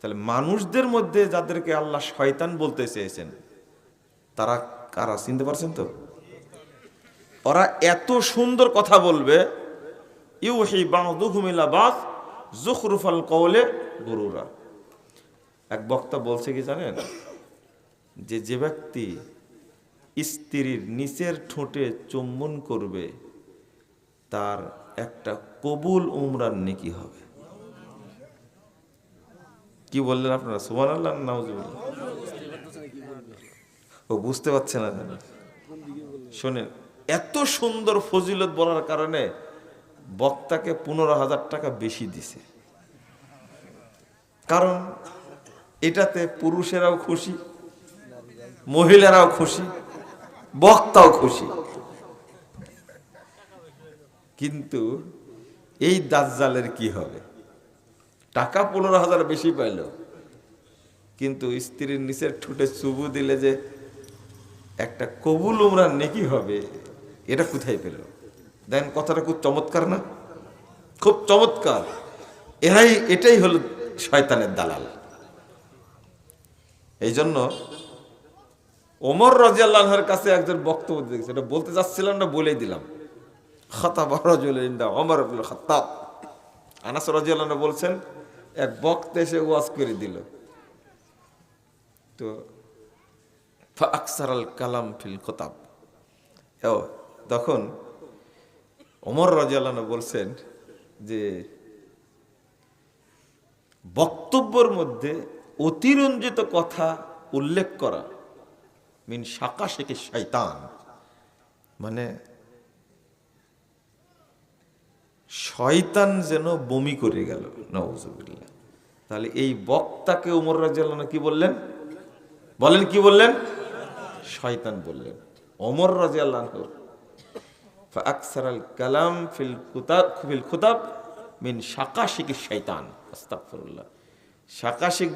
তাহলে মানুষদের মধ্যে যাদেরকে আল্লাহ শয়তান বলতে চেয়েছেন, তারা কারা চিনতে পারছেন তো? ওরা এত সুন্দর কথা বলবে, ইউহি বাঁধুহুমিলা বাস জুখরুফাল কওলে গরুরা। এক বক্তা বলছে কি জানেন? যে যে ব্যক্তি স্ত্রীর নিচের ঠোঁটে চুম্বন করবে, তার একটা কবুল উমরার নেকি হবে। কি বললেন আপনারা? সুমান আল্লাহ নাউজুবিল্লাহ? ও বুঝতে পারছে না জানেন শোনেন, এত সুন্দর ফজিলত বলার কারণে বক্তাকে পনেরো হাজার টাকা বেশি দিছে। কারণ এটাতে পুরুষেরাও খুশি, মহিলারাও খুশি, বক্তাও খুশি। কিন্তু এই দাজ্জালের কি হবে? টাকা পনেরো হাজার বেশি পাইল। কিন্তু স্ত্রীর নিচের ঠোঁটে চুবু দিলে যে একটা কবুল উমরা নেকি হবে, এটা কোথায় পেল? দেখেন কথাটা খুব চমৎকার না? খুব চমৎকার। এরাই, এটাই হলো শয়তানের দালাল। এই জন্য ওমর রাজিয়াল্লাহর কাছে একজন বক্তব্য দেখছে এটা বলতে চাচ্ছিলাম না, বলেই দিলাম। খতাব রাজুল ইন্দা ওমর আব্দুল খত্তাব। আনাস রাজিয়াল্লাহ বলছেন এক বক্তা এসে ওয়াজ করে দিল। তো আকসার আল কালাম ফিল খতাব। ও, তখন অমর রাজিয়াল্লাহ বলছেন যে বক্তব্যর মধ্যে অতিরঞ্জিত কথা উল্লেখ করা মিন শাকা শেখে শয়তান মানে শয়তান যেন বমি করে গেল নওয়াজুবিল্লাহ তাহলে এই বক্তাকে উমর রাজিয়াল্লাহ কি বললেন? বলেন কি বললেন? শয়তান বললেন। অমর রাজিয়াল্লাহ কালাম ফিল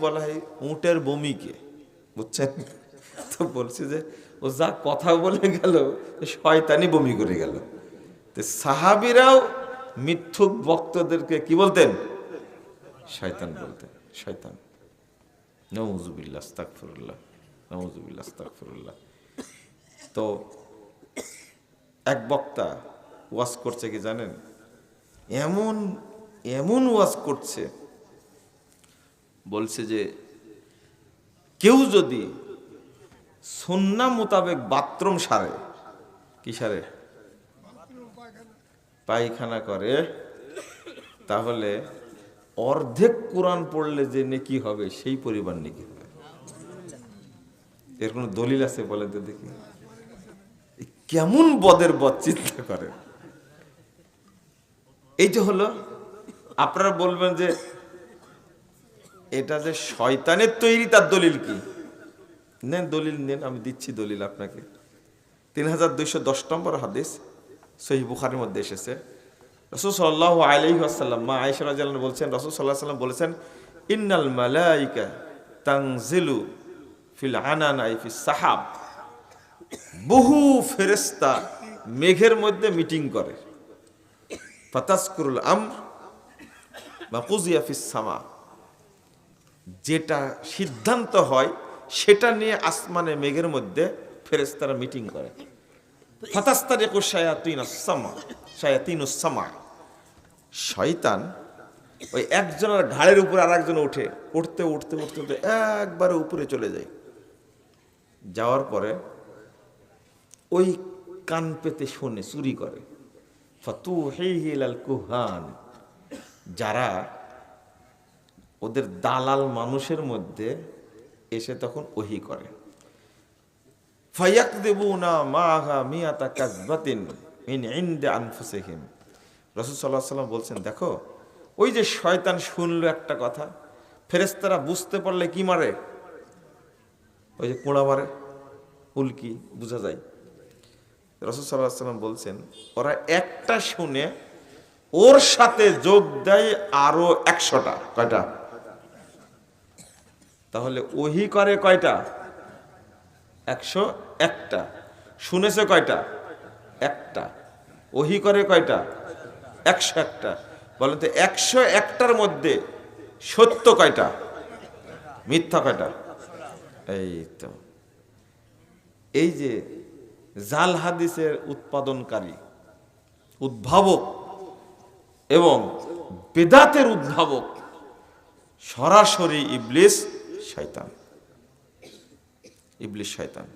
বলা হয় উটের বমিকে বুঝছেন? তো বলছে যে, ও কথা বলে গেল বমি করে গেল। তো সাহাবিরাও মিথ্যুক ভক্তদেরকে কি বলতেন? শয়তান বলতেন, শয়তান। তো এক বক্তা ওয়াজ করছে কি জানেন? এমন এমন ওয়াজ করছে, বলছে যে কেউ যদি সন্না মোতাবেক বাথরুম সারে, কি সারে? পায়খানা করে, তাহলে অর্ধেক কোরআন পড়লে যে নেকি হবে, সেই পরিমাণ নেকি হবে। এর কোনো দলিল আছে বলে তো দেখি। কেমন বদের বদ চিন্তা করে। এই যে হলো, আপনারা বলবেন যে, এটা যে শয়তানের তৈরি, তার দলিল কি? নেন, দলিল নেন, আমি দিচ্ছি দলিল আপনাকে। তিন হাজার দুইশো দশ নম্বর হাদিস সহি বুখারের মধ্যে এসেছে। রসুল সাল্লাহ আলাইহি আসাল্লাম মা আয়েশা রাজিয়াল্লাহ বলছেন, রসুল সাল্লাহ সাল্লাম বলেছেন, ইন্নাল মালাইকা তাংজিলু ফিল আনানাই ফিস সাহাব। বহু ফেরেস্তা মেঘের মধ্যে মিটিং করে। ফাতাসকুরুল আম বা কুজিয়া ফিস সামা। যেটা সিদ্ধান্ত হয়, সেটা নিয়ে আসমানে মেঘের মধ্যে ফেরেস্তারা মিটিং করে। শায়াতিন ওই একজনের ঘাড়ের উপর আর একজন ওঠে, উঠতে উঠতে উঠতে উঠতে একবারে উপরে চলে যায়। যাওয়ার পরে ওই কান পেতে শোনে, চুরি করে। ফতু হেইহিলাল কুহান যারা ওদের দালাল মানুষের মধ্যে এসে তখন ওহি করে। ফায়াক দেবু না মাহা মিয়াতা কাজবাতিন মিন ইন্দে আনফুসিহিম। রসুল সাল্লাহ সাল্লাম বলছেন, দেখো, ওই যে শয়তান শুনলো একটা কথা ফেরেস্তারা বুঝতে পারলে কি মারে? ওই যে কোড়া মারে, উল্কি, বোঝা যায়। রসুল সাল্লাহ সাল্লাম বলছেন, ওরা একটা শুনে, ওর সাথে যোগ দেয় আরও একশোটা। কয়টা? তাহলে ওহি করে কয়টা? একশো একটা। শুনেছে কয়টা? একটা। ওহি করে কয়টা? একশো একটা। বলেন তো একশো একটার মধ্যে সত্য কয়টা? মিথ্যা কয়টা? এই তো। এই যে জাল হাদিসের উৎপাদনকারী, উদ্ভাবক এবং বেদাতের উদ্ভাবক সরাসরি ইবলিস শয়তান। ইবলিস শয়তান।